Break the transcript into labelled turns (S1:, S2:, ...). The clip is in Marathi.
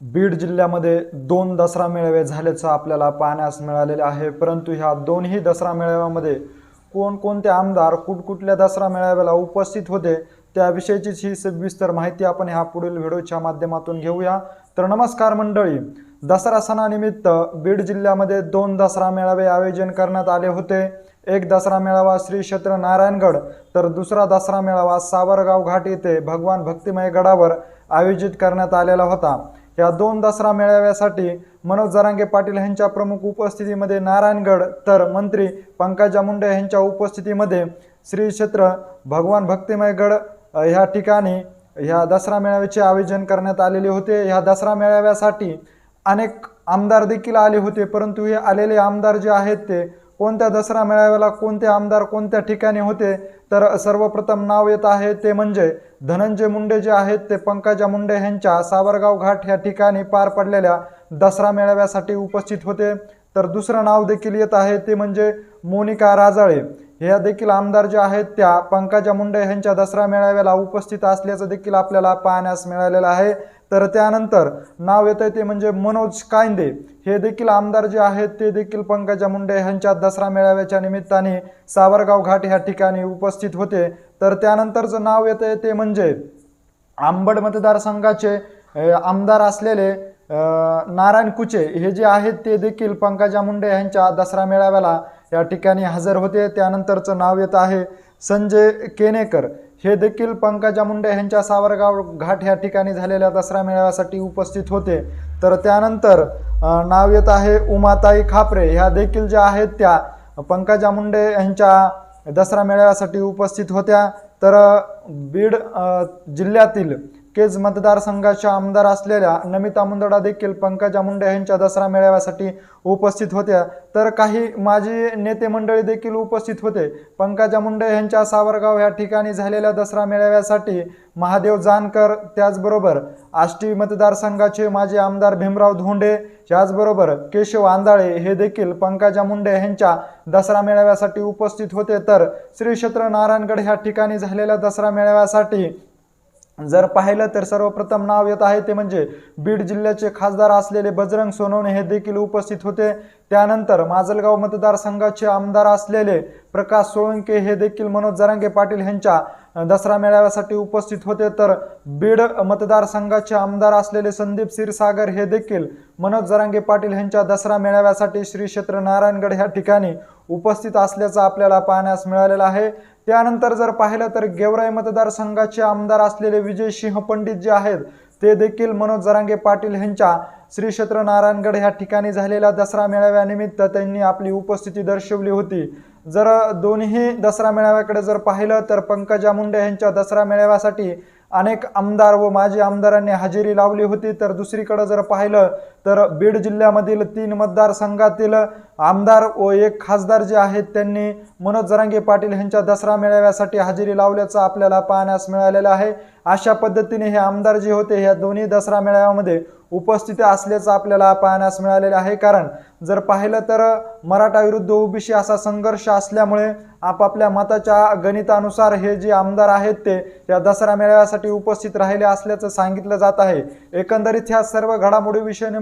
S1: बीड जिल्ह्यामध्ये दोन दसरा मेळावे झाल्याचं आपल्याला पाहण्यास मिळालेले आहे. परंतु ह्या दोन्ही दसरा मेळाव्यामध्ये कोणकोणते आमदार कुठकुठल्या दसरा मेळाव्याला उपस्थित होते त्याविषयीचीच ही सविस्तर माहिती आपण ह्या पुढील व्हिडिओच्या माध्यमातून घेऊया. तर नमस्कार मंडळी दसरा सणानिमित्त बीड जिल्ह्यामध्ये दोन दसरा मेळावे आयोजन करण्यात आले होते. एक दसरा मेळावा श्री क्षेत्र नारायणगड तर दुसरा दसरा मेळावा सावरगाव घाट येथे भगवान भक्तिमय गडावर आयोजित करण्यात आलेला होता. या दोन दसरा मेळाव्यासाठी मनोज जरांगे पाटील यांच्या प्रमुख उपस्थितीमध्ये नारायणगड तर मंत्री पंकजा मुंडे यांच्या उपस्थितीमध्ये श्री क्षेत्र भगवान भक्तिमयगड ह्या ठिकाणी ह्या दसरा मेळाव्याचे आयोजन करण्यात आलेले होते. ह्या दसरा मेळाव्यासाठी अनेक आमदार देखील आले होते परंतु हे आलेले आमदार जे आहेत ते कोणत्या दसरा मेळाव्याला कोणते आमदार कोणत्या ठिकाणी होते तर सर्वप्रथम नाव येत आहे ते म्हणजे धनंजय मुंडे जे आहेत ते पंकजा मुंडे यांच्या सावरगाव घाट या ठिकाणी पार पडलेल्या दसरा मेळाव्यासाठी उपस्थित होते. तर दुसरं नाव देखील येत आहे ते म्हणजे मोनिका राजाळे. ह्या देखील आमदार जे आहेत त्या पंकजा मुंडे यांच्या दसरा मेळाव्याला उपस्थित असल्याचं देखील आपल्याला पाहण्यास मिळालेलं आहे. तर त्यानंतर नाव येत आहे ते म्हणजे मनोज कायंदे. हे देखील आमदार जे आहेत ते देखील पंकजा मुंडे यांच्या दसरा मेळाव्याच्या निमित्ताने सावरगाव घाट ह्या ठिकाणी उपस्थित होते. तर त्यानंतरचं नाव येत आहे ते म्हणजे आंबड मतदारसंघाचे आमदार असलेले नारायण कुचे. हे जे आहेत ते देखील पंकजा मुंडे यांच्या दसरा मेळाव्याला या ठिकाणी हजर होते. त्यानंतरचं नाव येत आहे संजय केनेकर. हे देखील पंकजा मुंडे यांच्या सावरगाव घाट या ठिकाणी झालेल्या दसरा मेळाव्यासाठी उपस्थित होते. तर त्यानंतर नाव येत आहे उमाताई खापरे. ह्या देखील ज्या आहेत त्या पंकजा मुंडे यांच्या दसरा मेळाव्यासाठी उपस्थित होत्या. तर बीड जिल्ह्यातील केज मतदारसंघाच्या आमदार असलेल्या नमिता मुंदडा देखील पंकजा मुंडे यांच्या दसरा मेळाव्यासाठी उपस्थित होत्या. तर काही माजी नेते मंडळी देखील उपस्थित होते. पंकजा मुंडे यांच्या सावरगाव या ठिकाणी झालेल्या दसरा मेळाव्यासाठी महादेव जानकर त्याचबरोबर आष्टी मतदारसंघाचे माजी आमदार भीमराव धोंडे त्याचबरोबर केशव आंधाळे हे देखील पंकजा मुंडे यांच्या दसरा मेळाव्यासाठी उपस्थित होते. तर श्री क्षेत्र नारायणगड ह्या ठिकाणी झालेल्या दसरा मेळाव्यासाठी जर पाहिलं तर सर्वप्रथम नाव येत आहे ते म्हणजे बीड जिल्ह्याचे खासदार असलेले बजरंग सोनवणे हे देखील उपस्थित होते. त्यानंतर माजलगाव मतदारसंघाचे आमदार असलेले प्रकाश सोळंके हे देखील मनोज जरांगे पाटील यांच्या दसरा मेळाव्यासाठी उपस्थित होते. तर बीड मतदारसंघाचे आमदार असलेले संदीप क्षीरसागर हे देखील मनोज जरांगे पाटील यांच्या दसरा मेळाव्यासाठी श्री क्षेत्र नारायणगड ह्या ठिकाणी उपस्थित असल्याचं आपल्याला पाहण्यास मिळालेलं आहे. त्यानंतर जर पाहिलं तर गेवराई मतदारसंघाचे आमदार असलेले विजय सिंह पंडित जे आहेत ते देखील मनोज जरांगे पाटील यांच्या श्री क्षेत्र नारायणगड ह्या ठिकाणी झालेल्या दसरा मेळाव्यानिमित्त त्यांनी आपली उपस्थिती दर्शवली होती. जर दोन्ही दसरा मेळाव्याकडे जर पाहिलं तर पंकजा मुंडे यांच्या दसरा मेळाव्यासाठी अनेक आमदार व माजी आमदारांनी हजेरी लावली होती. तर दुसरीकडे जर पाहिलं तर बीड जिल्ह्यामधील तीन मतदारसंघातील आमदार व एक खासदार जे आहेत त्यांनी मनोज जरांगे पाटील यांच्या दसरा मेळाव्यासाठी हजेरी लावल्याचं आपल्याला पाहण्यास मिळालेलं आहे. अशा पद्धतीने हे आमदार जे होते ह्या दोन्ही दसरा मेळाव्यामध्ये उपस्थित असल्याचं आपल्याला पाहण्यास मिळालेलं आहे. कारण जर पाहिलं तर मराठा विरुद्ध ओबीसी असा संघर्ष असल्यामुळे आपापल्या मताच्या गणितानुसार हे जे आमदार आहेत ते या दसरा मेळाव्यासाठी उपस्थित राहिले असल्याचं सांगितलं जात आहे. एकंदरीत ह्या सर्व घडामोडीविषयी